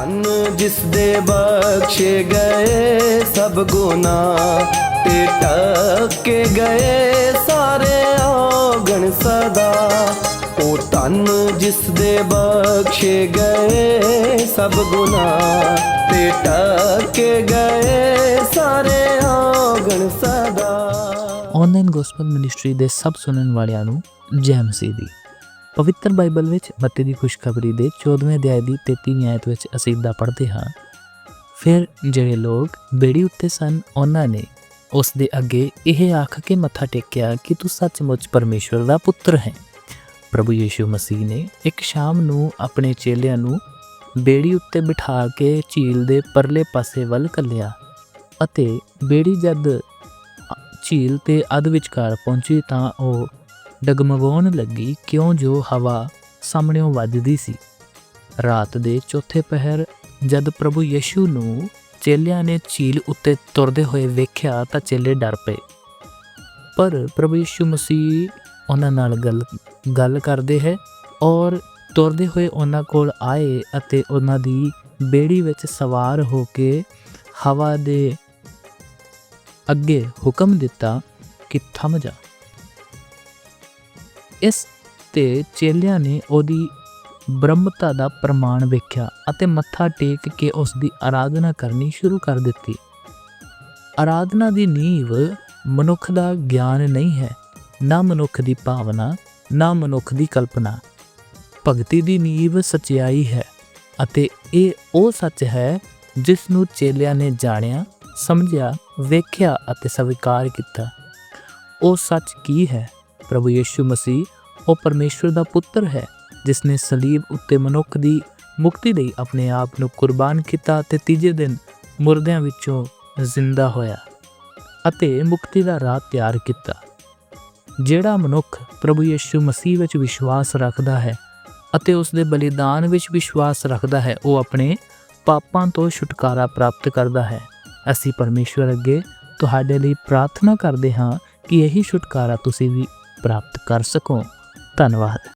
ਧੰਨ ਜਿਸ ਦੇ ਬਖਸ਼ੇ ਗਏ ਸਭ ਗੁਨਾਹ ਤੇ ਟੱਕੇ ਗਏ ਸਾਰੇ ਔਗਣ ਸਦਾ। ਉਹ ਧੰਨ ਜਿਸ ਦੇ ਬਖਸ਼ੇ ਗਏ ਸਭ ਗੁਨਾਹ ਤੇ ਟੱਕੇ ਗਏ ਸਾਰੇ ਔਗਣ ਸਦਾ। ਆਨਲਾਈਨ ਗੋਸਪਲ ਮਿਨਿਸਟਰੀ ਦੇ ਸਭ ਸੁਣਨ ਵਾਲਿਆਂ ਨੂੰ ਜੈ ਮਸੀਹ ਦੀ। ਪਵਿੱਤਰ ਬਾਈਬਲ ਵਿੱਚ ਮੱਤੀ ਦੀ ਖੁਸ਼ਖਬਰੀ ਦੇ 14ਵੇਂ ਅਧਿਆਇ ਦੀ 33ਵੀਂ ਆਇਤ ਵਿੱਚ ਅਸੀਂ ਇਦਾਂ ਪੜ੍ਹਦੇ ਹਾਂ। ਫਿਰ ਜਿਹੜੇ ਲੋਕ ਬੇੜੀ ਉੱਤੇ ਸਨ, ਉਹਨਾਂ ਨੇ ਉਸ ਦੇ ਅੱਗੇ ਇਹ ਆਖ ਕੇ ਮੱਥਾ ਟੇਕਿਆ ਕਿ ਤੂੰ ਸੱਚਮੁੱਚ ਪਰਮੇਸ਼ਵਰ ਦਾ ਪੁੱਤਰ ਹੈ। ਪ੍ਰਭੂ ਯੀਸ਼ੂ ਮਸੀਹ ਨੇ ਇੱਕ ਸ਼ਾਮ ਨੂੰ ਆਪਣੇ ਚੇਲਿਆਂ ਨੂੰ ਬੇੜੀ ਉੱਤੇ ਬਿਠਾ ਕੇ ਝੀਲ ਦੇ ਪਰਲੇ ਪਾਸੇ ਵੱਲ ਕੱਲਿਆ ਅਤੇ ਬੇੜੀ ਜਦ ਝੀਲ ਤੇ ਅੱਧ ਵਿਚਕਾਰ ਪਹੁੰਚੀ ਤਾਂ ਉਹ ਡਗਮਗਾਉਣ ਲੱਗੀ ਕਿਉਂ ਜੋ ਹਵਾ ਸਾਹਮਣੇੋਂ ਵੱਜਦੀ ਸੀ। ਰਾਤ ਦੇ ਚੌਥੇ ਪਹਿਰ ਜਦ ਪ੍ਰਭੂ ਯਸ਼ੂ ਨੂੰ ਚੇਲਿਆਂ ਨੇ ਝੀਲ ਉੱਤੇ ਤੁਰਦੇ ਹੋਏ ਵੇਖਿਆ ਤਾਂ ਚੇਲੇ ਡਰ ਪਏ। ਪਰ ਪ੍ਰਭੂ ਯਿਸੂ ਮਸੀਹ ਉਹਨਾਂ ਨਾਲ ਗੱਲ ਗੱਲ ਕਰਦੇ ਹੈ ਔਰ ਤੁਰਦੇ ਹੋਏ ਉਹਨਾਂ ਕੋਲ ਆਏ ਅਤੇ ਉਹਨਾਂ ਦੀ ਬੇੜੀ ਵਿੱਚ ਸਵਾਰ ਹੋ ਕੇ ਹਵਾ ਦੇ ਅੱਗੇ ਹੁਕਮ ਦਿੱਤਾ ਕਿ ਥਮ ਜਾ। ਇਸ ਤੇ ਚੇਲਿਆਂ ਨੇ ਉਹਦੀ ਬ੍ਰਹਮਤਾ ਦਾ ਪ੍ਰਮਾਣ ਵੇਖਿਆ ਅਤੇ ਮੱਥਾ ਟੇਕ ਕੇ ਉਸ ਦੀ ਆਰਾਧਨਾ ਕਰਨੀ ਸ਼ੁਰੂ ਕਰ ਦਿੱਤੀ। ਆਰਾਧਨਾ ਦੀ ਨੀਂਵ ਮਨੁੱਖ ਦਾ ਗਿਆਨ ਨਹੀਂ ਹੈ, ਨਾ ਮਨੁੱਖ ਦੀ ਭਾਵਨਾ, ਨਾ ਮਨੁੱਖ ਦੀ ਕਲਪਨਾ। ਭਗਤੀ ਦੀ ਨੀਂਵ ਸਚਾਈ ਹੈ ਅਤੇ ਇਹ ਉਹ ਸੱਚ ਹੈ ਜਿਸ ਨੂੰ ਚੇਲਿਆਂ ਨੇ ਜਾਣਿਆ, ਸਮਝਿਆ, ਵੇਖਿਆ ਅਤੇ ਸਵੀਕਾਰ ਕੀਤਾ। ਉਹ ਸੱਚ ਕੀ ਹੈ? ਪ੍ਰਭੂ ਯੀਸ਼ੂ ਮਸੀਹ, ਉਹ ਪਰਮੇਸ਼ਵਰ ਦਾ ਪੁੱਤਰ ਹੈ, ਜਿਸ ਨੇ ਸਲੀਬ ਉੱਤੇ ਮਨੁੱਖ ਦੀ ਮੁਕਤੀ ਲਈ ਆਪਣੇ ਆਪ ਨੂੰ ਕੁਰਬਾਨ ਕੀਤਾ ਤੇ ਤੀਜੇ ਦਿਨ ਮੁਰਦਿਆਂ ਵਿੱਚੋਂ ਜ਼ਿੰਦਾ ਹੋਇਆ ਅਤੇ ਮੁਕਤੀ ਦਾ ਰਾਹ ਤਿਆਰ ਕੀਤਾ। ਜਿਹੜਾ ਮਨੁੱਖ ਪ੍ਰਭੂ ਯੀਸ਼ੂ ਮਸੀਹ ਵਿੱਚ ਵਿਸ਼ਵਾਸ ਰੱਖਦਾ ਹੈ ਅਤੇ ਉਸ ਦੇ ਬਲੀਦਾਨ ਵਿੱਚ ਵਿਸ਼ਵਾਸ ਰੱਖਦਾ ਹੈ, ਉਹ ਆਪਣੇ ਪਾਪਾਂ ਤੋਂ ਛੁਟਕਾਰਾ ਪ੍ਰਾਪਤ ਕਰਦਾ ਹੈ। ਅਸੀਂ ਪਰਮੇਸ਼ਵਰ ਅੱਗੇ ਤੁਹਾਡੇ ਲਈ ਪ੍ਰਾਰਥਨਾ ਕਰਦੇ ਹਾਂ ਕਿ ਇਹੀ ਛੁਟਕਾਰਾ ਤੁਸੀਂ ਵੀ ਪ੍ਰਾਪਤ ਕਰ ਸਕੋ। ਧੰਨਵਾਦ।